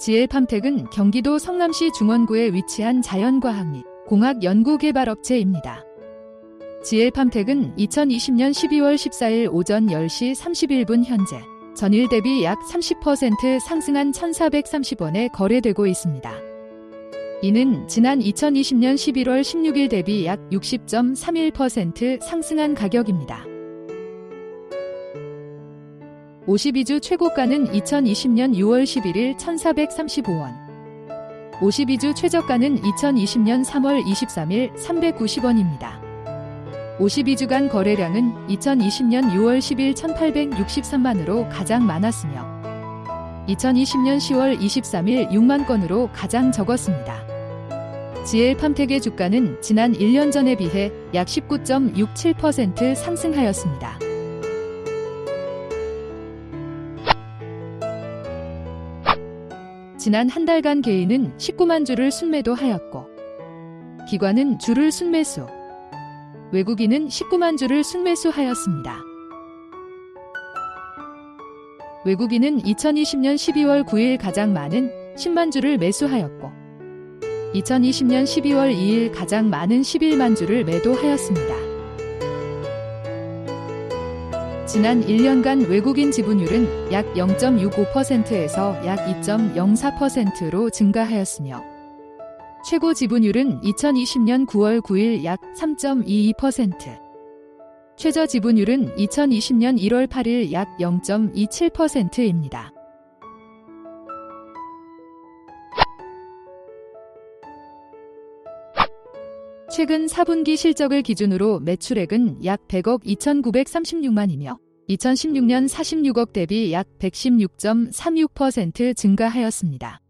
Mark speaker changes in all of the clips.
Speaker 1: GL팜텍은 경기도 성남시 중원구에 위치한 자연과학 및 공학 연구개발업체입니다. GL팜텍은 2020년 12월 14일 오전 10시 31분 현재 전일 대비 약 30% 상승한 1,430원에 거래되고 있습니다. 이는 지난 2020년 11월 16일 대비 약 60.31% 상승한 가격입니다. 52주 최고가는 2020년 6월 11일 1435원. 52주 최저가는 2020년 3월 23일 390원입니다. 52주간 거래량은 2020년 6월 10일 1863만으로 가장 많았으며 2020년 10월 23일 6만 건으로 가장 적었습니다. GL팜텍의 주가는 지난 1년 전에 비해 약 19.67% 상승하였습니다. 지난 한 달간 개인은 19만 주를 순매도하였고 기관은 주를 순매수, 외국인은 19만 주를 순매수하였습니다. 외국인은 2020년 12월 9일 가장 많은 10만 주를 매수하였고 2020년 12월 2일 가장 많은 11만 주를 매도하였습니다. 지난 1년간 외국인 지분율은 약 0.65%에서 약 2.04%로 증가하였으며 최고 지분율은 2020년 9월 9일 약 3.22%, 최저 지분율은 2020년 1월 8일 약 0.27%입니다. 최근 4분기 실적을 기준으로 매출액은 약 100억 2,936만이며 2016년 46억 대비 약 116.36% 증가하였습니다.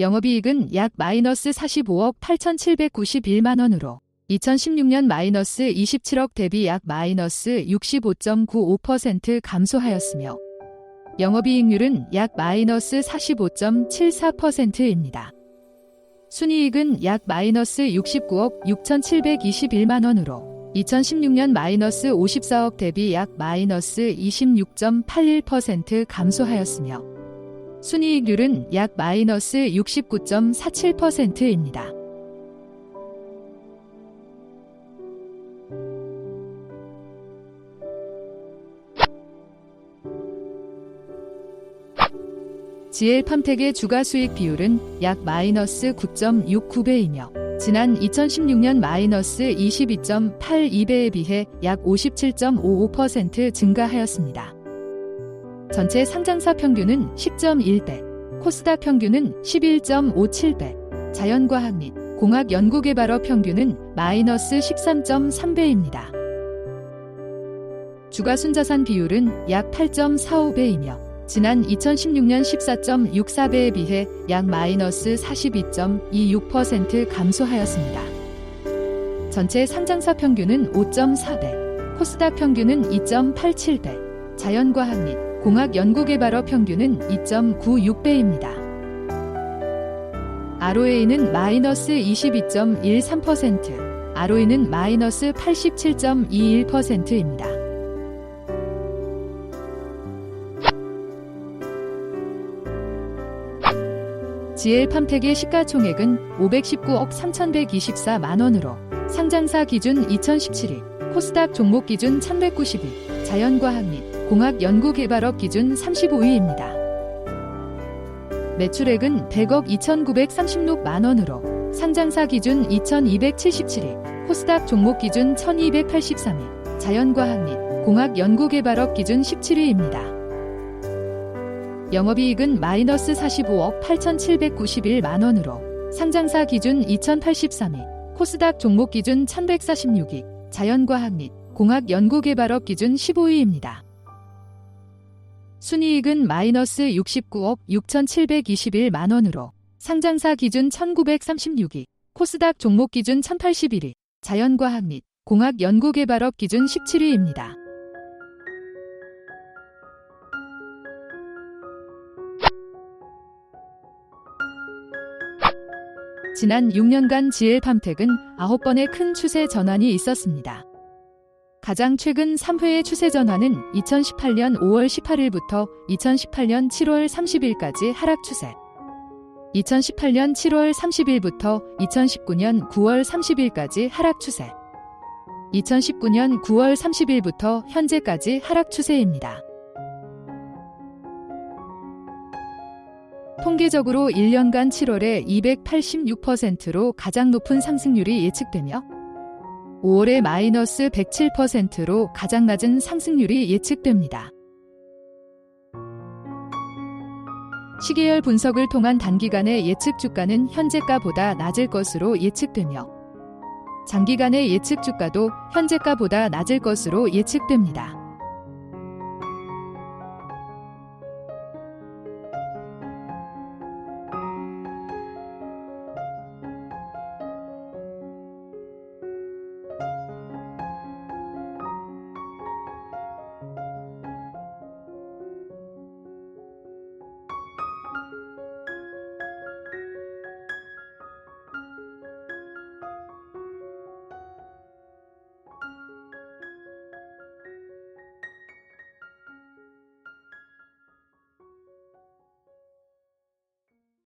Speaker 1: 영업이익은 약 마이너스 45억 8,791만 원으로 2016년 마이너스 27억 대비 약 마이너스 65.95% 감소하였으며 영업이익률은 약 마이너스 45.74%입니다. 순이익은 약 마이너스 69억 6,721만 원으로 2016년 마이너스 54억 대비 약 마이너스 26.81% 감소하였으며 순이익률은 약 마이너스 69.47%입니다. GL팜텍의 주가 수익 비율은 약 마이너스 9.69배이며 지난 2016년 마이너스 22.82배에 비해 약 57.55% 증가하였습니다. 전체 상장사 평균은 10.1배, 코스닥 평균은 11.57배, 자연과학 및 공학 연구개발업 평균은 마이너스 13.3배입니다. 주가 순자산 비율은 약 8.45배이며 지난 2016년 14.64배에 비해 약 마이너스 42.26% 감소하였습니다. 전체 상장사 평균은 5.4배, 코스닥 평균은 2.87배, 자연과학 및 공학 연구개발업 평균은 2.96배입니다. ROA는 마이너스 22.13%, ROE는 마이너스 87.21%입니다. GL팜텍의 시가총액은 519억 3,124만 원으로 상장사 기준 2017일, 코스닥 종목 기준 1192, 자연과학 및 공학 연구개발업 기준 35위입니다. 매출액은 100억 2,936만 원으로 상장사 기준 2,277위, 코스닥 종목 기준 1,283위, 자연과학 및 공학 연구개발업 기준 17위입니다. 영업이익은 마이너스 45억 8,791만 원으로 상장사 기준 2,083위, 코스닥 종목 기준 1,146위, 자연과학 및 공학 연구개발업 기준 15위입니다. 순이익은 마이너스 69억 6,721만 원으로 상장사 기준 1,936위, 코스닥 종목 기준 1,081위, 자연과학 및 공학 연구개발업 기준 17위입니다. 지난 6년간 GL팜텍은 9번의 큰 추세 전환이 있었습니다. 가장 최근 3회의 추세 전환은 2018년 5월 18일부터 2018년 7월 30일까지 하락 추세, 2018년 7월 30일부터 2019년 9월 30일까지 하락 추세. 2019년 9월 30일부터 현재까지 하락 추세입니다. 통계적으로 1년간 7월에 286%로 가장 높은 상승률이 예측되며 5월에 마이너스 107%로 가장 낮은 상승률이 예측됩니다. 시계열 분석을 통한 단기간의 예측 주가는 현재가보다 낮을 것으로 예측되며 장기간의 예측 주가도 현재가보다 낮을 것으로 예측됩니다.